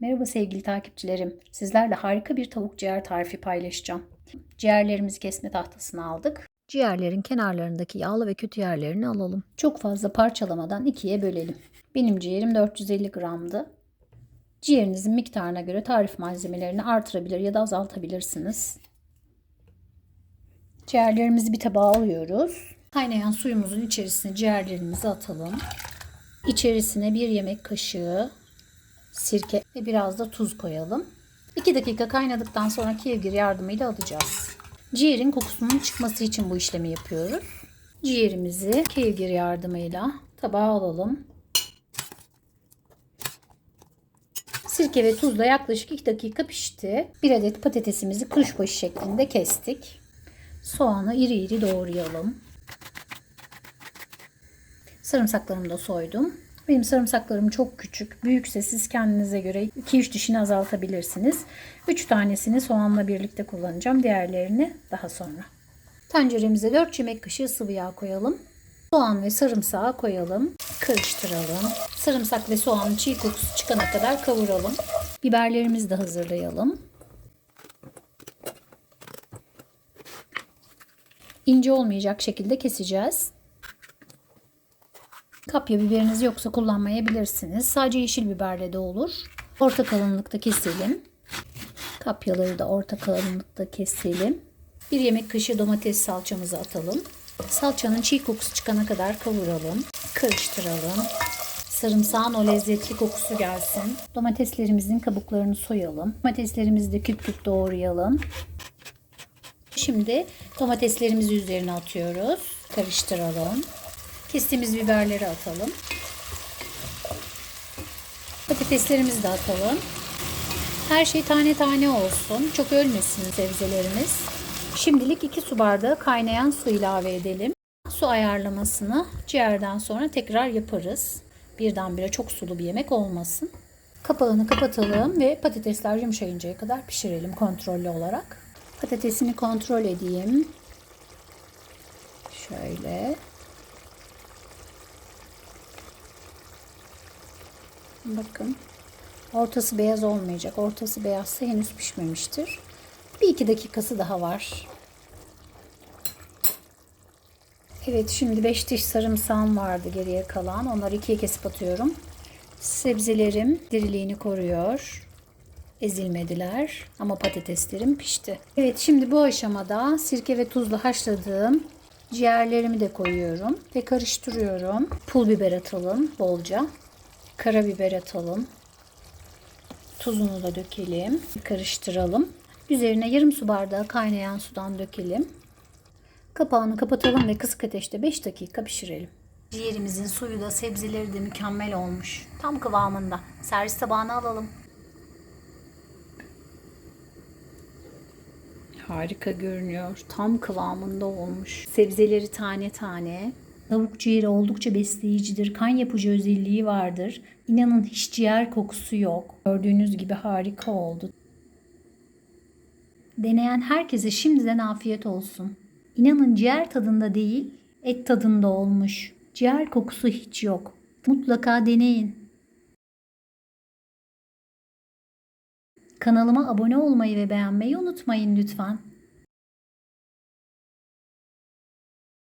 Merhaba sevgili takipçilerim. Sizlerle harika bir tavuk ciğer tarifi paylaşacağım. Ciğerlerimizi kesme tahtasına aldık. Ciğerlerin kenarlarındaki yağlı ve kötü yerlerini alalım. Çok fazla parçalamadan ikiye bölelim. Benim ciğerim 450 gramdı. Ciğerinizin miktarına göre tarif malzemelerini artırabilir ya da azaltabilirsiniz. Ciğerlerimizi bir tabağa alıyoruz. Kaynayan suyumuzun içerisine ciğerlerimizi atalım. İçerisine bir yemek kaşığı sirke ve biraz da tuz koyalım. 2 dakika kaynadıktan sonra kevgir yardımıyla alacağız. Ciğerin kokusunun çıkması için bu işlemi yapıyoruz. Ciğerimizi kevgir yardımıyla tabağa alalım. Sirke ve tuzla yaklaşık 2 dakika pişti. 1 adet patatesimizi kuşbaşı şeklinde kestik. Soğanı iri iri doğrayalım. Sarımsaklarımı da soydum. Benim sarımsaklarım çok küçük. Büyükse siz kendinize göre 2-3 dişini azaltabilirsiniz. 3 tanesini soğanla birlikte kullanacağım. Diğerlerini daha sonra. Tenceremize 4 yemek kaşığı sıvı yağ koyalım. Soğan ve sarımsağı koyalım. Karıştıralım. Sarımsak ve soğanın çiğ kokusu çıkana kadar kavuralım. Biberlerimizi de hazırlayalım. İnce olmayacak şekilde keseceğiz. Kapya biberiniz yoksa kullanmayabilirsiniz. Sadece yeşil biberle de olur. Orta kalınlıkta keselim. Kapyaları da orta kalınlıkta keselim. Bir yemek kaşığı domates salçamızı atalım. Salçanın çiğ kokusu çıkana kadar kavuralım. Karıştıralım. Sarımsağın o lezzetli kokusu gelsin. Domateslerimizin kabuklarını soyalım. Domateslerimizi de küp küp doğrayalım. Şimdi domateslerimizi üzerine atıyoruz. Karıştıralım. Kestiğimiz biberleri atalım. Patateslerimizi de atalım. Her şey tane tane olsun. Çok ölmesin sebzelerimiz. Şimdilik 2 su bardağı kaynayan su ilave edelim. Su ayarlamasını ciğerden sonra tekrar yaparız. Birdenbire çok sulu bir yemek olmasın. Kapağını kapatalım ve patatesler yumuşayıncaya kadar pişirelim kontrollü olarak. Patatesini kontrol edeyim. Şöyle. Bakın. Ortası beyaz olmayacak. Ortası beyazsa henüz pişmemiştir. Bir iki dakikası daha var. Evet şimdi 5 diş sarımsağım vardı geriye kalan. Onları ikiye kesip atıyorum. Sebzelerim diriliğini koruyor. Ezilmediler ama patateslerim pişti. Evet şimdi bu aşamada sirke ve tuzla haşladığım ciğerlerimi de koyuyorum ve karıştırıyorum. Pul biber atalım bolca. Karabiber atalım. Tuzunu da dökelim. Karıştıralım. Üzerine yarım su bardağı kaynayan sudan dökelim. Kapağını kapatalım ve kısık ateşte 5 dakika pişirelim. Ciğerimizin suyu da sebzeleri de mükemmel olmuş. Tam kıvamında. Servis tabağına alalım. Harika görünüyor. Tam kıvamında olmuş. Sebzeleri tane tane. Tavuk ciğeri oldukça besleyicidir. Kan yapıcı özelliği vardır. İnanın hiç ciğer kokusu yok. Gördüğünüz gibi harika oldu. Deneyen herkese şimdiden afiyet olsun. İnanın ciğer tadında değil, et tadında olmuş. Ciğer kokusu hiç yok. Mutlaka deneyin. Kanalıma abone olmayı ve beğenmeyi unutmayın lütfen.